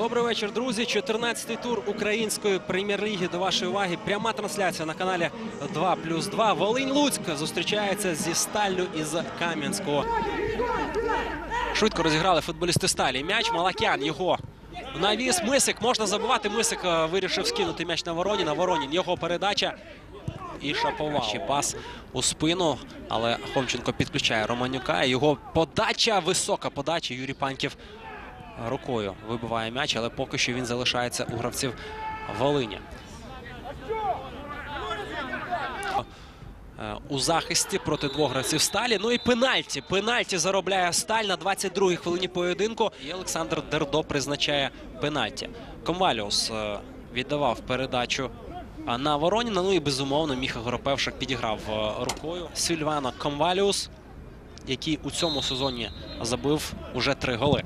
Добрий вечір, друзі. 14-й тур української прем'єр-ліги до вашої уваги. Пряма трансляція на каналі 2 плюс 2. Волинь Луцьк зустрічається зі Сталлю із Кам'янського. Швидко розіграли футболісти Сталі. М'яч Малакян його навіс. Мисик можна забувати. Мисик е, вирішив скинути м'яч на Вороніна. Воронін його передача. І Шаповал. Ще пас у спину, але Хомченко підключає Романюка. Його подача, висока подача. Юрій Паньків рукою вибиває м'яч, але поки що він залишається у гравців Волині. Е, У захисті проти двох гравців сталі. Ну і пенальті. Пенальті заробляє сталь на 22-й хвилині поєдинку. І Олександр Дердо призначає пенальті. Комваліус е, віддавав передачу а, на Вороніна. Ну і безумовно Міха Горопевшик підіграв е, рукою. Сильвано Комваліус, який у цьому сезоні забив уже три голи.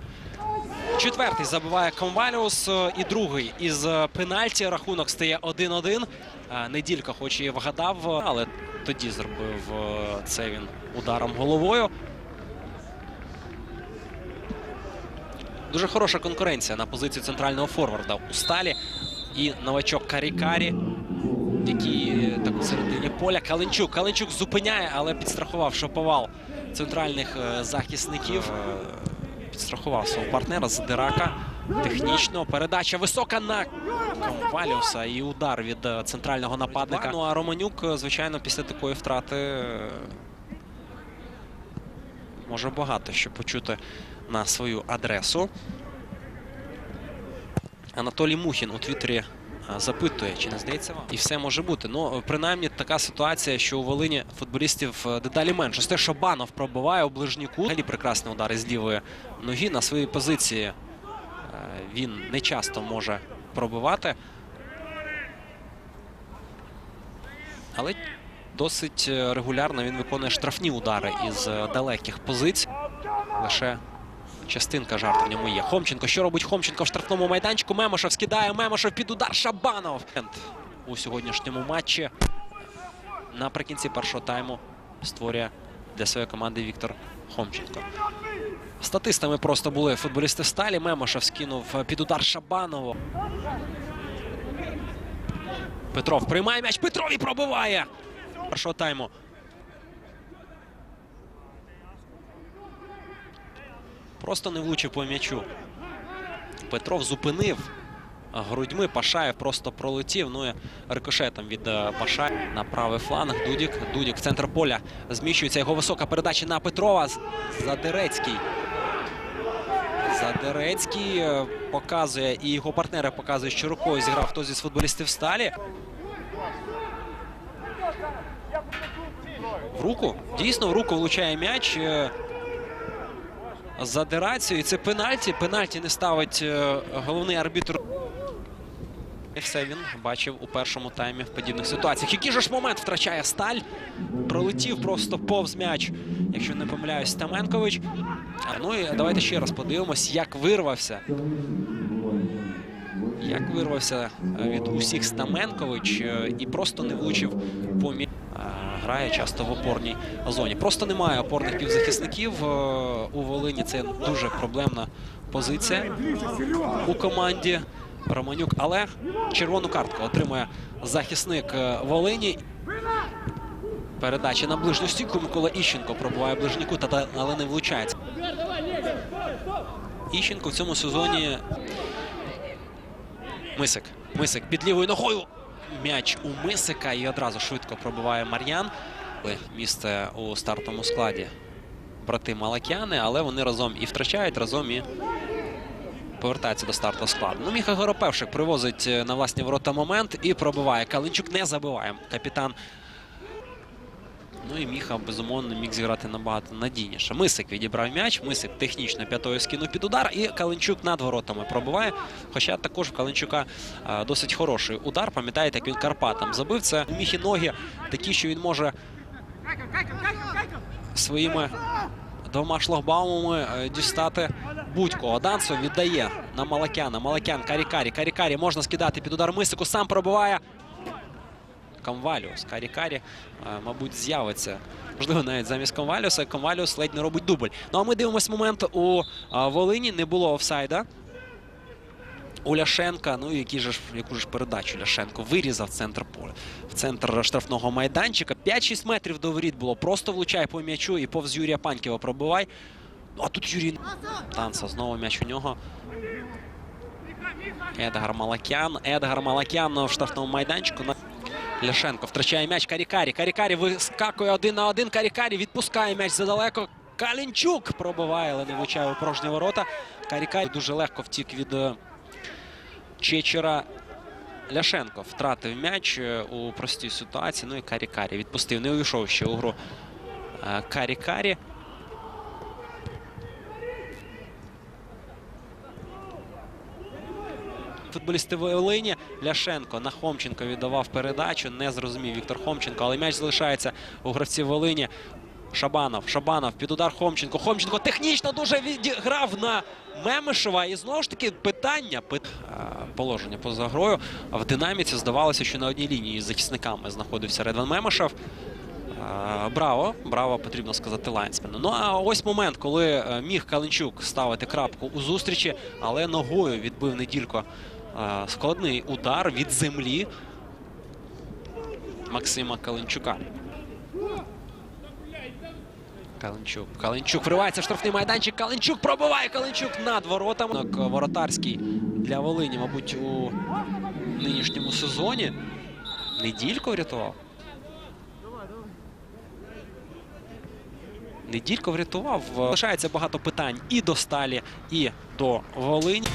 Четвертий забиває Комваліус е, і другий із е, пенальті. Рахунок стає 1-1. Е, Неділька хоч і вгадав, але тоді зробив це він ударом головою. Дуже хороша конкуренція на позиції центрального форварда у сталі. І новачок Карікарі, який так у середині поля. Каленчук. Каленчук зупиняє, але підстрахував шоповал центральних захисників. Підстрахував свого партнера з Дирака. Технічно. Передача висока на Валіуса і удар від е, центрального нападника. Ну а Романюк, е, звичайно, після такої втрати е, може багато що почути на свою адресу. Анатолій Мухін у Твіттері запитує, чи не здається вам? І все може бути. Ну, е, принаймні, така ситуація, що у Волині футболістів е, дедалі менше. Те, що Банов пробиває у. Взагалі прекрасний удар із лівої ноги на своїй позиції. е, Він не часто може пробивати. Але досить е, регулярно він виконує штрафні удари із е, далеких позицій. Лише частинка жарту в ньому є. Хомченко. Що робить Хомченко в штрафному майданчику? Мемошев скидає Мемошев під удар Шабанов. У сьогоднішньому матчі наприкінці першого тайму створює для своєї команди Віктор Хомченко. Статистами просто були футболісти сталі. Мемошев скинув під удар Шабанову. Петров приймає м'яч. Петров і пробиває. Першого тайму. Просто не влучив по м'ячу. Петров зупинив грудьми. Пашаєв просто пролетів. Ну і рикошетом від е, Пашаєва на правий фланг. Дудік. Дудік в центр поля зміщується. Його висока передача на Петрова. Задерецький. Задерецький е, показує, і його партнери показують, що рукою зіграв хтось із футболістів сталі. В руку. Дійсно, в руку влучає м'яч. Е, Задирацію. І це пенальті. Пенальті не ставить е, головний арбітр. І все він бачив у першому таймі в подібних ситуаціях. Який же ж момент втрачає сталь? Пролетів просто повз м'яч, якщо не помиляюсь, Стаменкович. Ну і давайте ще раз подивимось, як вирвався. Як вирвався е, від усіх Стаменкович е, і просто не влучив по. Е, Грає часто в опорній зоні. Просто немає опорних півзахисників е, у Волині. Це дуже проблемна позиція у команді Романюк. Але червону картку отримує захисник Волині. Передача на ближню стійку. Микола Іщенко пробуває ближній кут, але не влучається. Іщенко в цьому сезоні Мисик. Мисик під лівою ногою. М'яч у Мисика і одразу швидко пробиває Мар'ян. Місце у стартовому складі брати Малакяни, але вони разом і втрачають, разом і повертаються до стартового складу. Ну, Міха Горопевшик привозить е, на власні ворота момент і пробиває. Калинчук не забиває. Капітан. Ну і Міха, безумовно, міг зіграти набагато надійніше. Мисик відібрав м'яч, Мисик технічно п'ятою скинув під удар, і Калинчук над воротами пробиває. Хоча також в Калинчука е, досить хороший удар. Пам'ятаєте, як він Карпатам забив. Це Міхі ноги такі, що він може своїми двома шлагбаумами е, дістати будь-кого. Данцо віддає на Малакяна. Малакян, Карікарі. Карікарі можна скидати під удар Мисику. Сам пробиває. Камваліус. Карі-Карі, е, мабуть, з'явиться. Можливо, навіть замість Камваліуса. Камваліус ледь не робить дубль. Ну а ми дивимось момент у е, Волині. Не було офсайда. у Ляшенка. Ну які ж, яку ж передачу Ляшенко вирізав центр поля. В центр штрафного майданчика. 5-6 метрів до воріт було. Просто влучай по м'ячу і повз Юрія Паньківа пробивай. Ну, а тут Юрій Танца. Знову м'яч у нього. Едгар Малакян. Едгар Малакян в штрафному майданчику. Ляшенко втрачає м'яч Карікарі. Карікарі вискакує один на один. Карікарі відпускає м'яч задалеко. Калінчук пробиває, але не влучає у порожні ворота. Карікарі дуже легко втік від е, Чечера. Ляшенко втратив м'яч е, у простій ситуації. Ну і Карікарі відпустив. Не увійшов ще у гру е, Карікарі. Футболісти Волині Ляшенко на Хомченко віддавав передачу. Не зрозумів Віктор Хомченко, але м'яч залишається у гравців Волині. Шабанов, Шабанов під удар Хомченко. Хомченко технічно дуже відіграв на Мемишева. І знову ж таки питання пит- положення поза грою. В динаміці здавалося, що на одній лінії з захисниками знаходився Редван Мемишев. Браво, браво, потрібно сказати лайнсмену. Ну а ось момент, коли е, міг Каленчук ставити крапку у зустрічі, але ногою відбив неділько складний удар від землі Максима Каленчука. Каленчук. Каленчук вривається в штрафний майданчик. Каленчук пробиває Каленчук над воротами. Воротарський для Волині, мабуть, у нинішньому сезоні. Неділько врятував. Неділько врятував. Лишається багато питань і до Сталі, і до Волині.